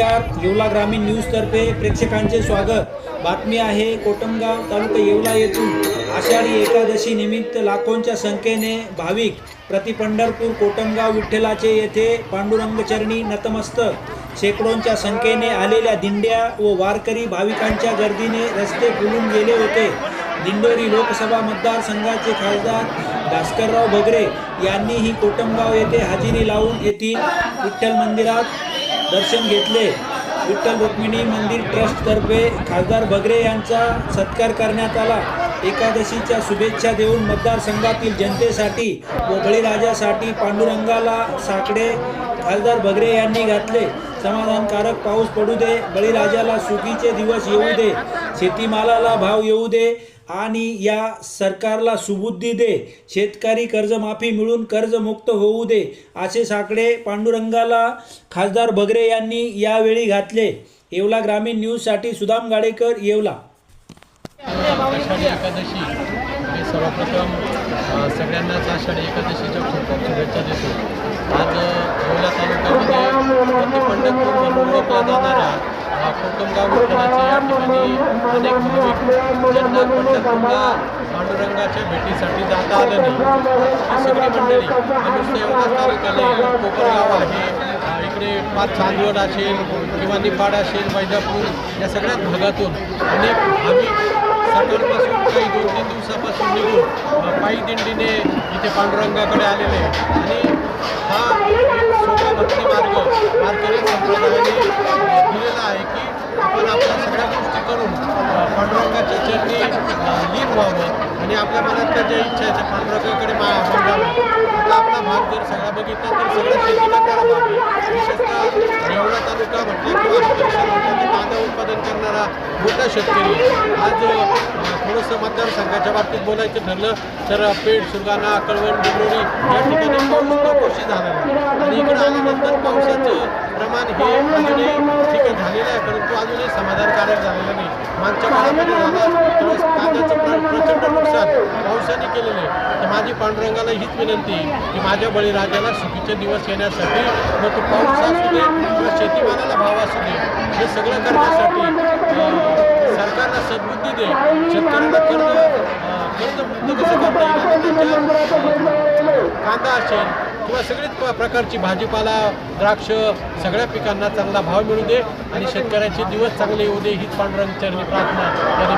नमस्कार. येवला ग्रामीण न्यूजतर्फे प्रेक्षकांचे स्वागत. बातमी आहे कोटमगाव तालुका येवला येथून. आषाढी एकादशी निमित्त लाखोंच्या संख्येने भाविक प्रति पंढरपूर कोटमगाव विठ्ठलाचे येथे पांडुरंगचरणी नतमस्तक शेकडोंच्या संख्येने आलेल्या दिंड्या व वारकरी भाविकांच्या गर्दीने रस्ते फुलून गेले होते. दिंडोरी लोकसभा मतदारसंघाचे खासदार भास्करराव भगरे यांनीही कोटमगाव येथे हजेरी लावून येथील विठ्ठल मंदिरात दर्शन घेतले. विठ्ठल रुक्मिणी मंदिर ट्रस्टतर्फे खासदार भगरे यांचा सत्कार करण्यात आला. एकादशीच्या शुभेच्छा देऊन मतदारसंघातील जनतेसाठी व बळीराजासाठी पांडुरंगाला साकडे खासदार भगरे यांनी घातले. समाधानकारक पाऊस पडू दे बळीराजाला सुखीचे दिवस येऊ दे शेतीमालाला भाव येऊ दे आणि या सरकारला सुबुद्धी दे शेतकरी कर्जमाफी मिळून कर्जमुक्त होऊ दे असे साकडे पांडुरंगाला खासदार बगरे यांनी यावेळी घातले. येवला ग्रामीण न्यूजसाठी सुदाम गाडेकर येवला. एकादशी मी सर्वप्रथम सगळ्यांनाच आषाढी एकादशीच्या खूप खूप शुभेच्छा देतो. आज येवला तालुक्यामध्ये प्रति पंढरपूर म्हणून जाणारा कोकमगाव या ठिकाणी अनेक भाविक ज्यांना पंढरपूरला पांडुरंगाच्या भेटीसाठी जाता आलं नाही. ही सगळी मंडळी कोकणगाव आहे. इकडे पाच चांदवड असेल किंवा निफाड असेल वैजापूर या सगळ्याच भागातून अनेक भाविक सकाळपासून काही दोन तीन दिवसापासून निघून पायी दिंडीने इथे पांडुरंगाकडे आलेले आणि हा एक सोपा भक्ती मार्ग वारकरी संप्रदायाने आपल्या मनात ज्या इच्छा आहेत त्या पांडुरंगाकडे मा आता आपला भाग जर सगळा बघितला तर सगळा शेती करणारा भाग विशेषतः एवढा तालुका म्हटलं किंवा म्हणजे कांदा उत्पादन करणारा मोठा शेतकरी. आज अ, थोडंसं मतदारसंघाच्या बाबतीत बोलायचं ठरलं तर पेठ सुरगाणा कळवण डिंडोरी या ठिकाणी पाऊस नकोशी झाला आणि इकडं आल्यानंतर पावसाचं प्रमाण हे अजूनही ठीक आहे झालेलं आहे परंतु अजूनही समाधानकारक झालेलं नाही. मागच्या काळामध्ये झालं त्यावेळेस माझी पांडुरंगाला हीच विनंती की माझ्या बळीराजाला सुखीचे दिवस येण्यासाठी मग तो पाऊस असू दे किंवा शेतीमालाला भाव असू दे. हे सगळं करण्यासाठी सरकारला सद्बुद्धी दे. शेतकऱ्यांना कर्ज कर्जमुक्त कसं करता येईल? आणि कांदा असेल किंवा सगळीच प्रकारची भाजीपाला द्राक्ष सगळ्या पिकांना चांगला भाव मिळू दे आणि शेतकऱ्याचे दिवस चांगले येऊ दे हीच पांडुरंग चरणी प्रार्थना